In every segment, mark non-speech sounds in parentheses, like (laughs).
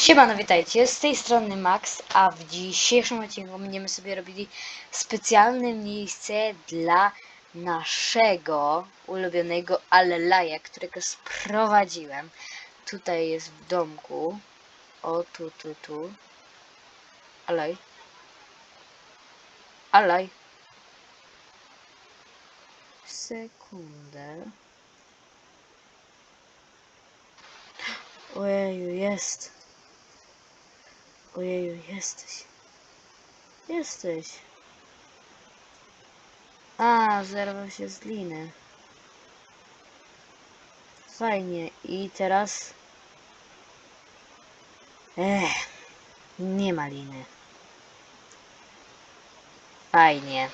Siemano, witajcie, z tej strony Max, a w dzisiejszym odcinku będziemy sobie robili specjalne miejsce dla naszego ulubionego Alelaja, którego sprowadziłem. Tutaj jest w domku. O, tu, tu, tu. Alej. Alej. Sekundę. Ojeju, jest. Ojeju, jesteś. Jesteś. A, zerwał się z liny. Fajnie. I teraz... Ech, nie ma liny. Fajnie.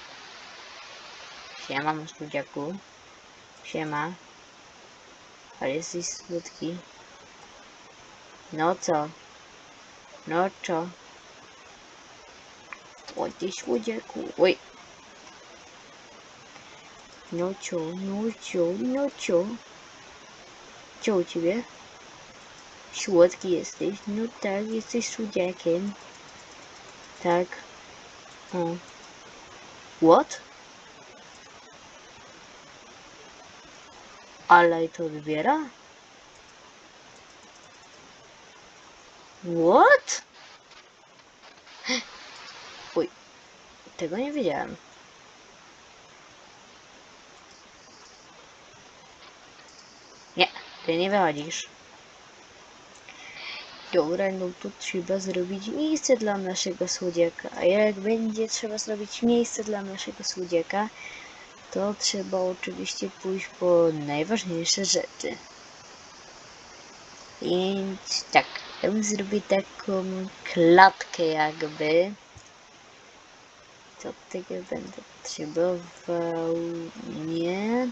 Siema, studziaku. Siema. Ale jesteś słodki. No co? No co? O, ty słodziaku. Oj. No co, no co, no co? Co u ciebie? Słodki jesteś? No tak, jesteś słodziakiem. Tak. O. What? Ale to odbiera? What? Uj, tego nie wiedziałem. Nie, ty nie wychodzisz. Dobra, no to trzeba zrobić miejsce dla naszego słodziaka. A jak będzie trzeba zrobić miejsce dla naszego słodziaka, to trzeba oczywiście pójść po najważniejsze rzeczy. Więc tak, ja bym zrobił taką klatkę jakby. Co tego będę potrzebował? Nie.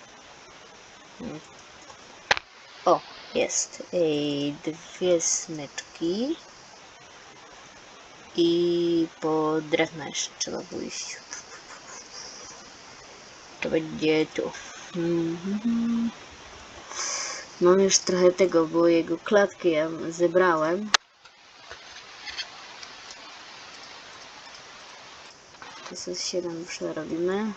O, jest. Ej, dwie smyczki. I po drewno jeszcze trzeba pójść. To będzie tu. Mhm. Mam już trochę tego, bo jego klatkę ja zebrałem. To jest 7 przerobimy.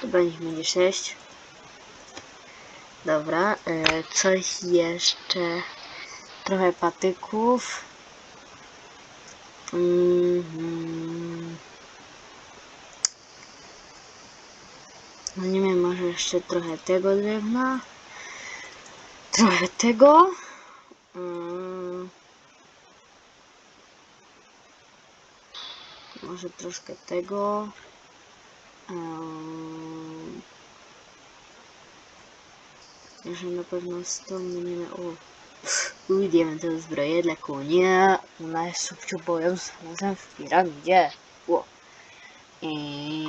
Chyba niech będzie 6. Dobra, e, coś jeszcze. Trochę patyków. Mhm. No nie wiem, może jeszcze trochę tego drewna. Trochę tego. Mm. Może troszkę tego. Um. Na pewno stąd O. Uj, diamentowe zbroje dla konia. Ona jest subciu boją z w piramidzie. Ło. I...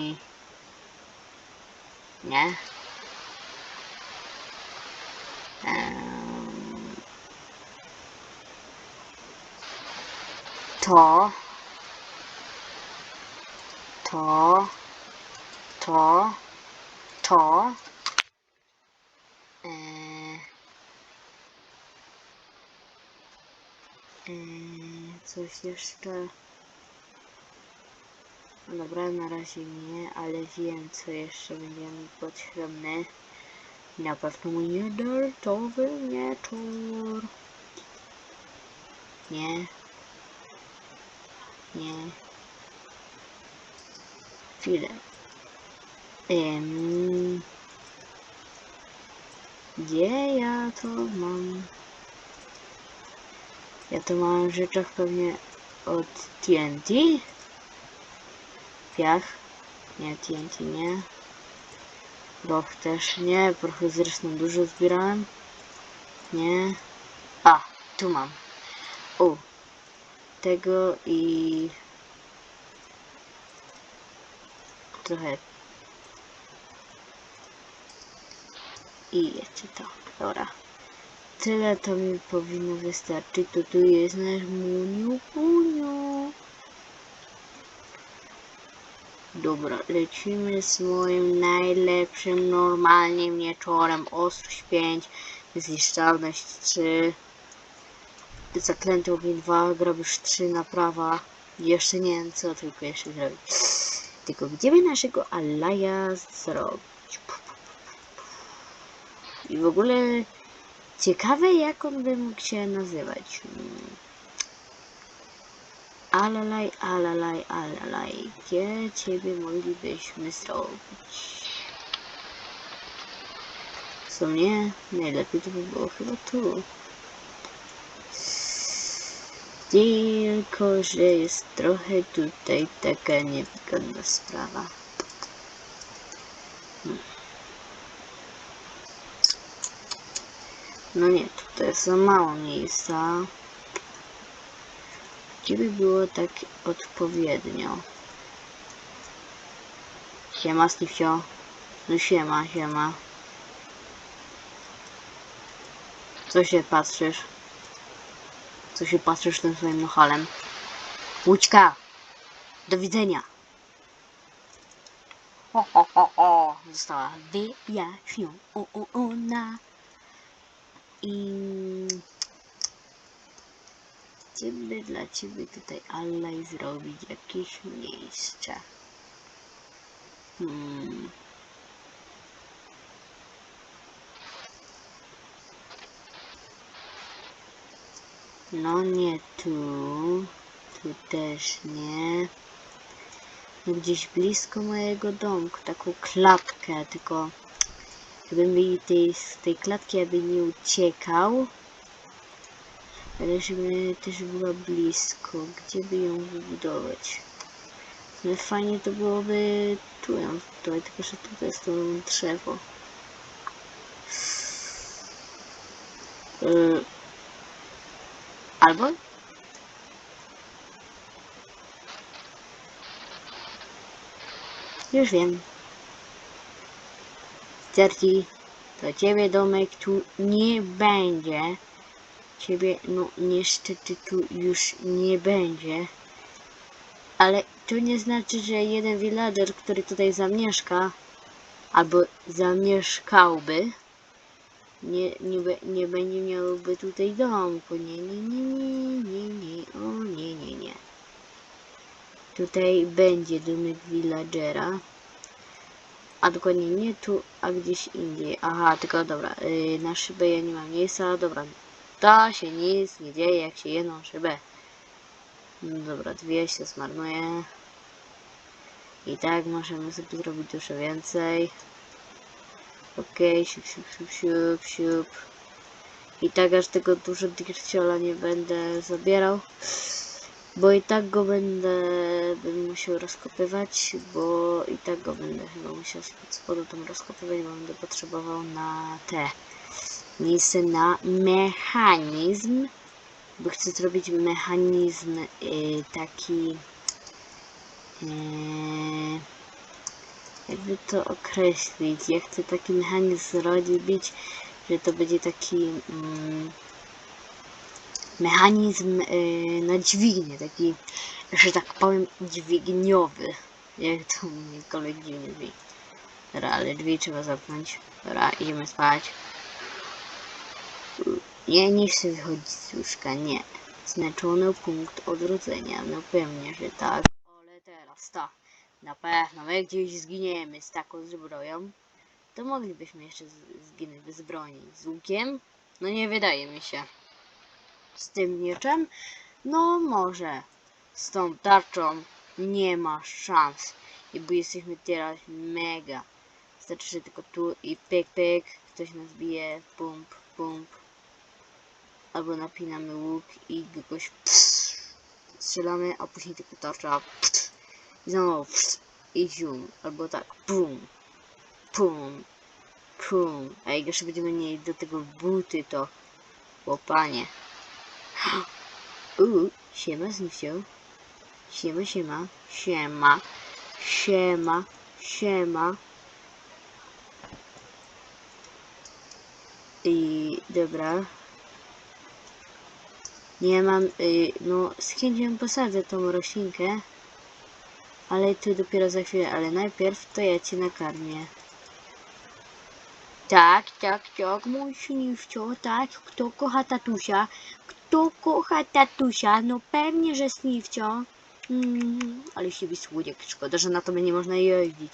Nie. To. To. To. To. Eee. Eee, coś jeszcze. Dobra, na razie nie, ale wiem co jeszcze będzie mi potrzebne. Na pewno mój niedartowy mieczor. Nie. Nie. Chwilę. Em, gdzie ja to mam? Ja to mam w rzeczach pewnie od TNT. Piach. Nie, TNT nie. Proch też nie. Prochy zresztą dużo zbierałem. Nie. A, tu mam. O. Tego i... Trochę. I jeszcze to. Dobra. Tyle to mi powinno wystarczyć. To tu jest nasz muniu, muniu. Dobra, lecimy z moim najlepszym normalnie mieczorem. Ostrość 5, zniszczalność 3, zaklęty ogień 2, grabisz 3, naprawa. Jeszcze nie wiem co, tylko jeszcze zrobić. Tylko gdzie naszego Alaja zrobić? I w ogóle ciekawe jak on by mógł się nazywać. Alalaj, alalaj, alalaj. Gdzie ciebie moglibyśmy zrobić? W sumie najlepiej to by było chyba tu. Tylko, że jest trochę tutaj taka niewygodna sprawa. Hmm. No nie, tutaj jest za mało miejsca. By było tak odpowiednio? Siema, Snifio. No siema, siema. Co się patrzysz? Co się patrzysz tym swoim nochalem? Łódźka! Do widzenia! Ho, ho, ho, ho. Została wyjaśniona. I... By dla ciebie tutaj Allah zrobić jakieś miejsce? Hmm. No nie tu. Tu też nie. No gdzieś blisko mojego domku. Taką klatkę, tylko żeby tej, z tej klatki aby nie uciekał. Ale żeby też była blisko. Gdzie by ją wybudować? No fajnie to byłoby tu ją zbudować, tylko że tutaj jest to drzewo. Yy. Albo? Już wiem. Certi, to ciebie domek tu nie będzie. Ciebie, no niestety tu już nie będzie. Ale to nie znaczy, że jeden villager, który tutaj zamieszka, albo zamieszkałby, nie, nie, nie będzie miałby tutaj domku. Nie, nie, nie, nie, nie, nie, o nie, nie, nie. Tutaj będzie domek villagera. A dokładnie nie tu, a gdzieś indziej. Aha, tylko dobra, yy, na szybę ja nie mam miejsca. Dobra, da się nic nie dzieje, jak się jedną szybę. No dobra, dwie się zmarnuje. I tak możemy sobie zrobić dużo więcej. Okej, siup, siup, siup, siup, siup. I tak aż tego dużo dirciola nie będę zabierał. Bo i tak go będę, będę musiał rozkopywać, bo i tak go będę chyba musiał spod spodu tam rozkopywać, bo będę potrzebował na te miejsce na mechanizm, bo chcę zrobić mechanizm y, taki y, jakby to określić. Ja chcę taki mechanizm zrobić, że to będzie taki mm, mechanizm y, na dźwignię, taki, że tak powiem, dźwigniowy. Jak to jakkolwiek dziwnie brzmi. Dobra, ale drzwi trzeba zamknąć. Dobra, idziemy spać. Nie, nie chcę wychodzić z łóżka, nie. Znaczony punkt odrodzenia. No pewnie, że tak. Ale teraz tak. Na pewno, my gdzieś zginiemy z taką zbroją. To moglibyśmy jeszcze zginąć bez broni. Z łukiem? No nie wydaje mi się. Z tym mieczem? No może. Z tą tarczą nie ma szans. I bo jesteśmy teraz mega. Znaczy, że tylko tu i pyk pyk. Ktoś nas bije. Pump, pump. Albo napinamy łuk i kogoś strzelamy, a później tylko tarcza i znowu pss, i zium. Albo tak pum, pum, pum. A jak jeszcze będziemy mieli do tego buty, to łopanie. (gasps) Uuu, siema Znusio. Siema, siema, siema, siema, siema. I dobra. Nie mam, y, no z chęcią posadzę tą roślinkę. Ale to dopiero za chwilę, ale najpierw to ja cię nakarmię. Tak, tak, tak, mój śliwcio, tak. Kto kocha tatusia? Kto kocha tatusia? No pewnie, że śliwcio. Mm, ale siebie słodziek. Szkoda, że na to nie można jeździć.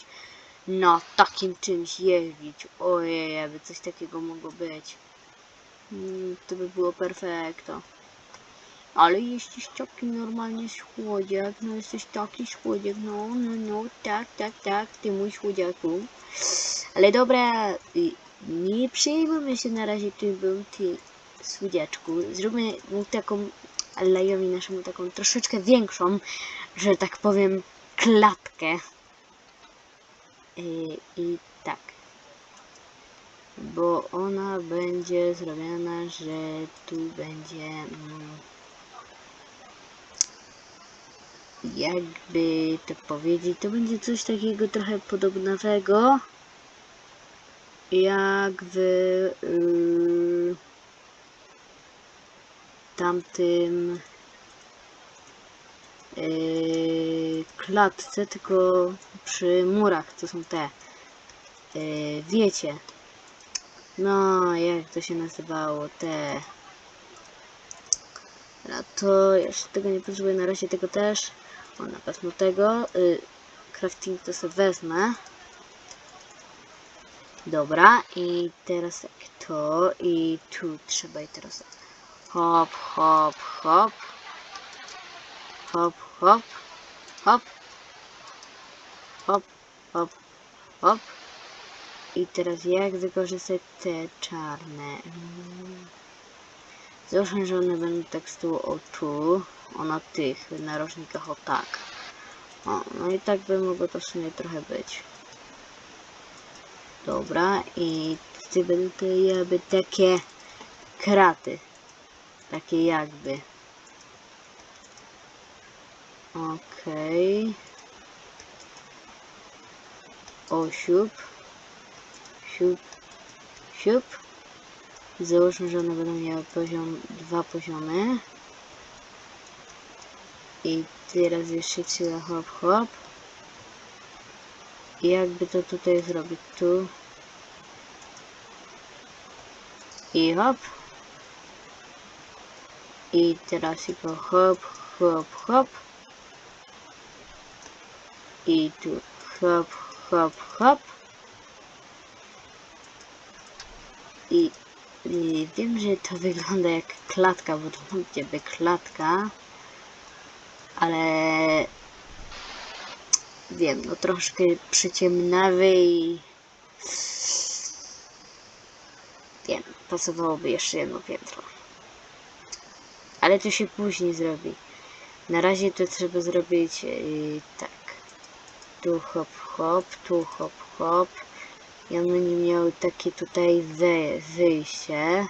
Na takim czymś jeździć. Ojej, aby coś takiego mogło być. Mm, to by było perfekto. Ale jesteś taki normalnie słodziak, no jesteś taki słodziak, no, no, no, tak, tak, tak, ty mój słodziaku. Ale dobra, y, nie przejmujmy się na razie tym ty słodziaczku. Zróbmy mu taką Lejowi naszemu taką troszeczkę większą, że tak powiem, klatkę. I, i tak. Bo ona będzie zrobiona, że tu będzie. Mm, jakby to powiedzieć, to będzie coś takiego trochę podobnego jak w yy, tamtym yy, klatce, tylko przy murach, to są te, yy, wiecie, no jak to się nazywało, te, a to jeszcze tego nie potrzebuję na razie, tego też, o, na pewno tego. Y, crafting to sobie wezmę. Dobra, i teraz tak to, i tu trzeba i teraz tak. hop, hop, hop. Hop, hop, hop. Hop, hop, hop. I teraz jak wykorzystać te czarne? Załóżmy, że one będą tak z tyłu o tu o na tych narożnikach o tak. O, no i tak by mogło to w sumie trochę być. Dobra, i ty będą jakby takie kraty. Takie jakby. Okej. O, siup. Siup. Siup. Załóżmy, że one będą miały poziom, dwa poziomy. I teraz jeszcze trzeba hop hop. I jakby to tutaj zrobić tu. I hop. I teraz tylko hop, hop, hop. I tu hop, hop, hop. I, I wiem, że to wygląda jak klatka, bo to będzie by klatka. Ale Wiem, no troszkę przyciemnawy i... Wiem, pasowałoby jeszcze jedno piętro. Ale to się później zrobi. Na razie to trzeba zrobić yy, tak. Tu hop hop, tu hop hop. I one nie miały takie tutaj wy wyjście.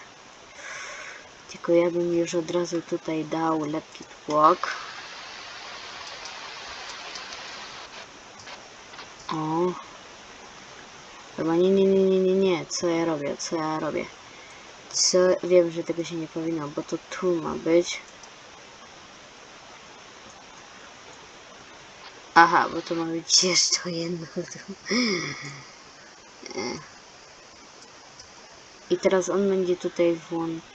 Tylko ja bym już od razu tutaj dał lepki tłok. O. Chyba nie, nie, nie, nie, nie, nie. Co ja robię? Co ja robię? Co? Wiem, że tego się nie powinno, bo to tu ma być. Aha, bo to ma być jeszcze jedno. I teraz on będzie tutaj włączony.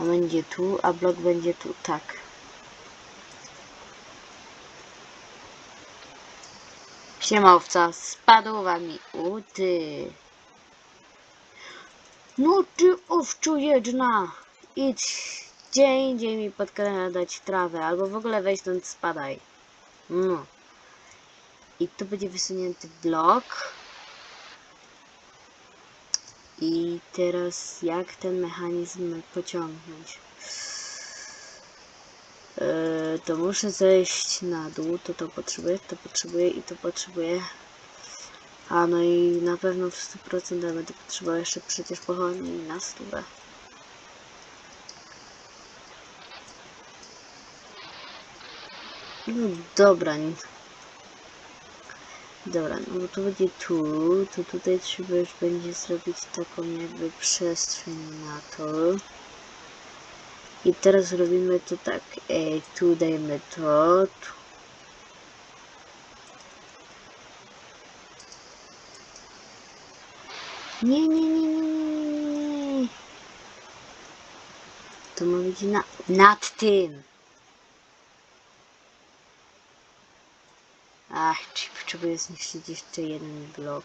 A będzie tu, a blok będzie tu. Tak. Siema owca, spadła mi uty. No ty owczu jedna, idź gdzie indziej mi podkradać trawę, albo w ogóle weź stąd spadaj. No. I tu będzie wysunięty blok. I teraz jak ten mechanizm pociągnąć? Yy, to muszę zejść na dół, to to potrzebuję, to potrzebuję i to potrzebuję. A no i na pewno w 100% będę potrzebował jeszcze przecież pochodni na stówę. No dobra. Dobra, no bo to będzie tu, to tutaj trzeba już będzie zrobić taką jakby przestrzeń na to. I teraz robimy to tak. E, tu dajemy to. Tu. Nie, nie, nie, nie, nie, nie. To ma być na, nad tym. Ach, czy potrzebuję zniszczyć jeszcze jeden blok.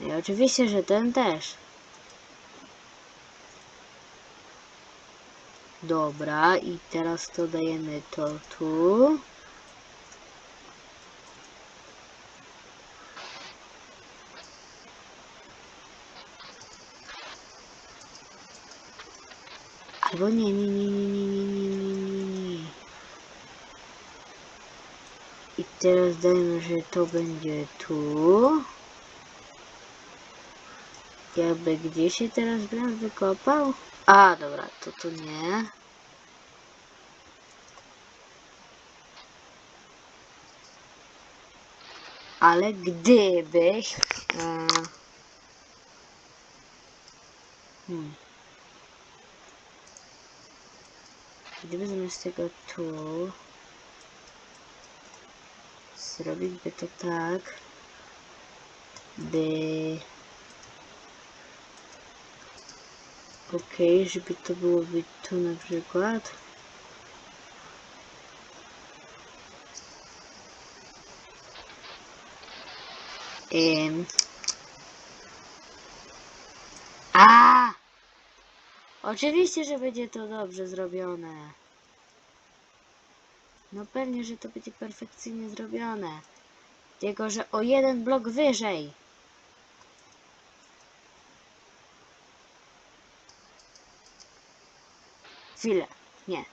I oczywiście, że ten też. Dobra, i teraz to dajemy to tu. Albo nie, nie, nie, nie, nie, nie, nie, nie, nie, nie. I teraz dajmy, że to będzie tu. Jakby gdzie się teraz bym wykopał? A, dobra, to tu nie. Ale gdyby... E, hmm. Gdyby zamiast tego tu zrobić by to tak, by ok, żeby to było być tu na przykład. Ym. A! Oczywiście, że będzie to dobrze zrobione. No pewnie, że to będzie perfekcyjnie zrobione. Tylko, że o jeden blok wyżej. Chwilę. Nie.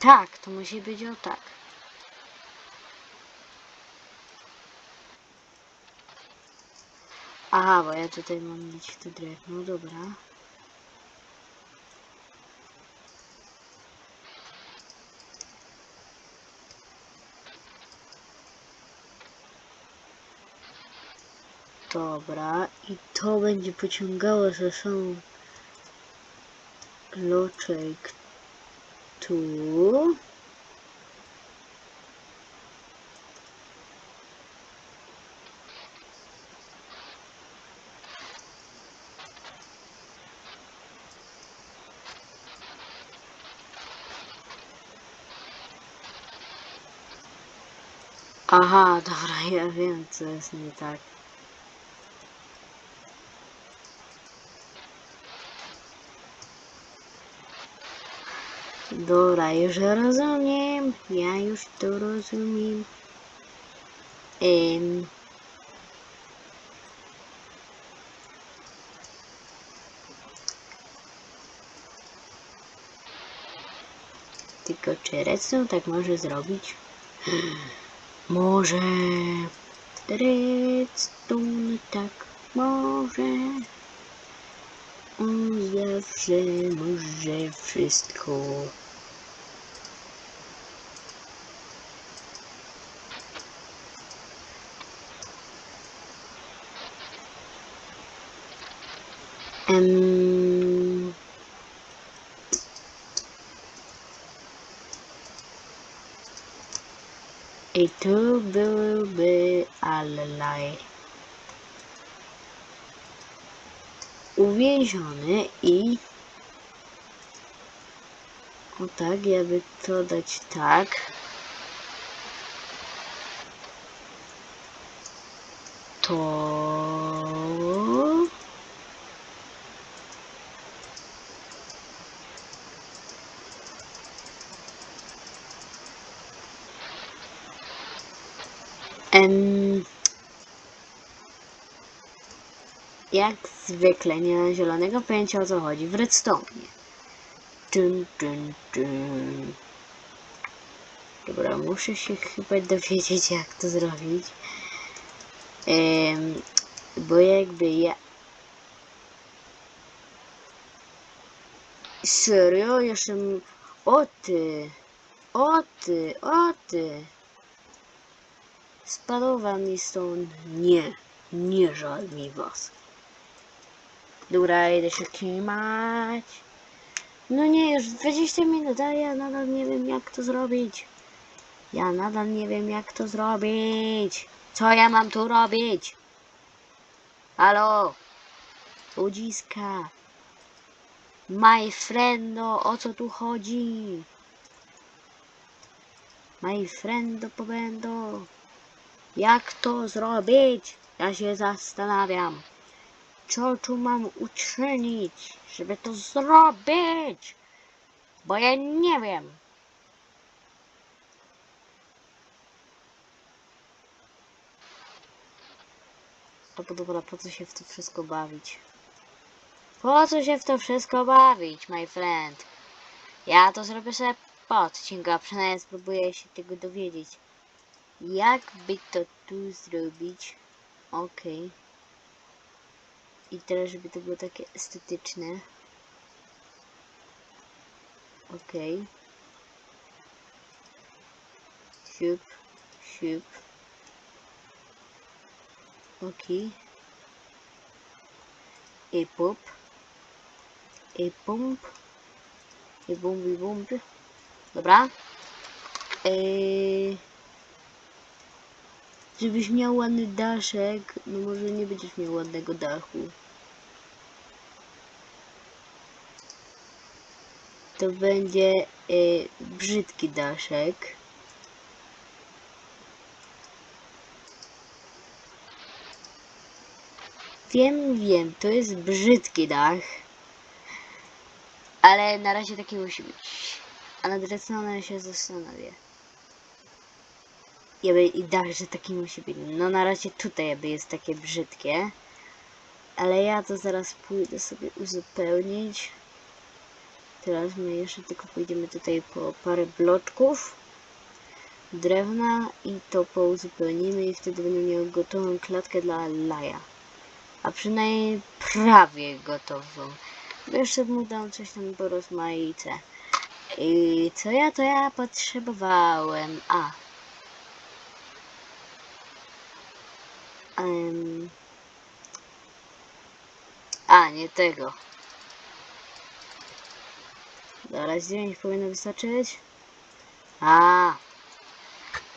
Tak, to musi być o tak. Aha, bo ja tutaj mam mieć to drewno, dobra. Dobra, i to będzie pociągało ze sobą bloczek tu. Aha, dobra, (laughs) ja wiem, co jest nie tak. Dobra, już rozumiem. Ja już to rozumiem. Tylko czy redstone tak może zrobić? (gasps) Może redstone tak może. On zawsze może wszystko. Em, I tu byłby Allaj uwięziony i o tak, jakby to dać tak. To jak zwykle nie mam zielonego pojęcia o co chodzi w redstone. Dun, dun, dun. Dobra, muszę się chyba dowiedzieć jak to zrobić. Em, bo jakby ja... Serio? Jeszcze... O ty! O ty! O ty! Mi stąd. Nie, nie żal mi was. Dobra, idę się kimać. No nie, już 20 minut, a ja nadal nie wiem jak to zrobić. Ja nadal nie wiem jak to zrobić. Co ja mam tu robić? Halo? Ludziska. My friendo, o co tu chodzi? My friendo pobędo. Jak to zrobić? Ja się zastanawiam. Co tu mam uczynić, żeby to zrobić? Bo ja nie wiem. To po dobra, po co się w to wszystko bawić? Po co się w to wszystko bawić, my friend? Ja to zrobię sobie po odcinku, a przynajmniej spróbuję się tego dowiedzieć. Jak by to tu zrobić? Okej. I teraz, żeby to było takie estetyczne. Okej. Siup, siup. Okej. I pop. I pump. I bump, i bump. Dobra. Eee, żebyś miał ładny daszek, no może nie będziesz miał ładnego dachu. To będzie e, brzydki daszek. Wiem, wiem, to jest brzydki dach. Ale na razie taki musi być. A nad resztą się zastanowię. Jakby i dach, że taki musi być. No na razie tutaj jakby jest takie brzydkie. Ale ja to zaraz pójdę sobie uzupełnić. Teraz my jeszcze tylko pójdziemy tutaj po parę bloczków drewna i to pouzupełnimy i wtedy będę miał gotową klatkę dla Laja. A przynajmniej prawie gotową. Bo jeszcze mu dam coś tam po rozmaice. I co ja to ja potrzebowałem? A. Em. A, nie tego. Dobra, 9 powinno wystarczyć. A.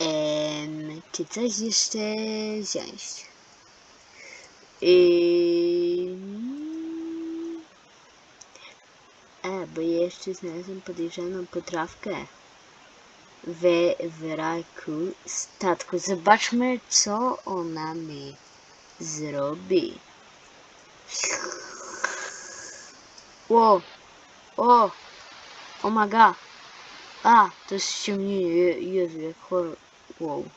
Em, czy coś jeszcze wziąć? I... A, bo jeszcze znalazłem podejrzaną potrawkę we wraku statku. Zobaczmy, co ona mi zrobi. Ło! O! O my god! A! To jest ściemnienie. Je- Jezu, jak horror. Wow. To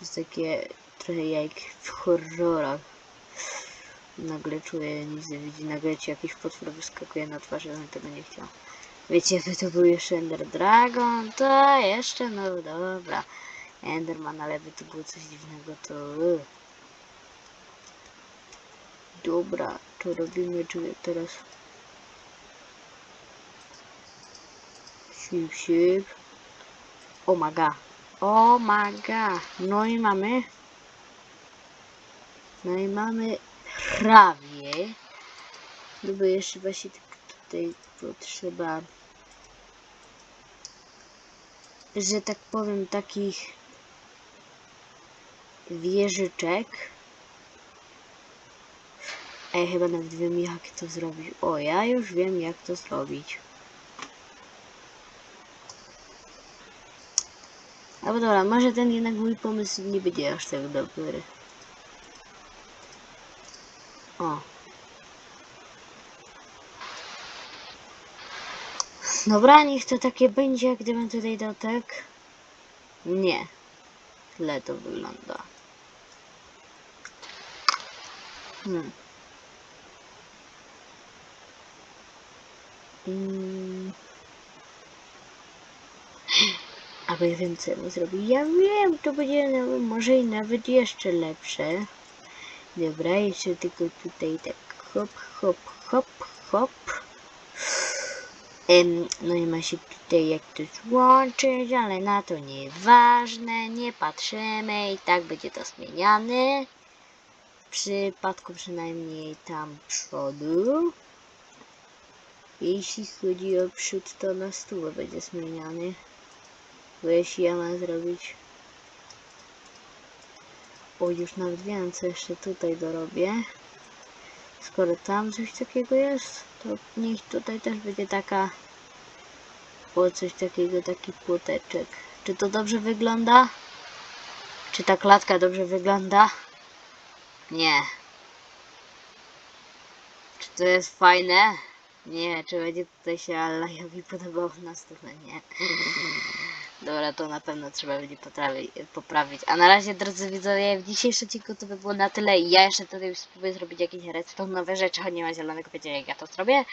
jest takie trochę jak w horrorach. Nagle czuję, nic nie widzi. Nagle ci jakiś potwór wyskakuje na twarz, ja bym tego nie chciał. Wiecie, jakby to był jeszcze Ender Dragon, to jeszcze, no dobra. Enderman, ale by to było coś dziwnego, to... Dobra, to robimy teraz... Sip, sip. O my god. O my god. No i mamy... No i mamy prawie. Bo jeszcze właśnie tutaj potrzeba, że tak powiem, takich wieżyczek. Ja chyba nawet wiem jak to zrobić. O, ja już wiem jak to zrobić. Albo dobra, może ten jednak mój pomysł nie będzie aż tak dobry. O. Dobra, niech to takie będzie, gdybym tutaj dał tak. Nie. Źle to wygląda. Hmm. Mm. A ja wiem co ja mu zrobić. Ja wiem, to będzie nawet, może i nawet jeszcze lepsze. Dobra, jeszcze tylko tutaj tak hop, hop, hop, hop. No i ma się tutaj jak to złączyć, ale na to nieważne, nie patrzymy i tak będzie to zmieniane. W przypadku przynajmniej tam przodu. Jeśli chodzi o przód, to na stówę będzie zmieniany. Bo jeśli ja mam zrobić... O, już nawet co jeszcze tutaj dorobię. Skoro tam coś takiego jest, to niech tutaj też będzie taka... O, coś takiego, taki płoteczek. Czy to dobrze wygląda? Czy ta klatka dobrze wygląda? Nie. Czy to jest fajne? Nie, czy będzie tutaj się Alajowi podobało na stronę? Nie. Dobra, to na pewno trzeba będzie poprawić. A na razie, drodzy widzowie, w dzisiejszym odcinku to by było na tyle. Ja jeszcze tutaj spróbuję zrobić jakieś redstone rzeczy, choć nie ma zielonego pojęcia jak ja to zrobię.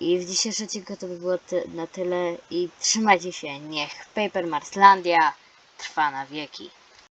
I w dzisiejszym odcinku to by było ty na tyle. I trzymajcie się, niech Paper Marslandia trwa na wieki.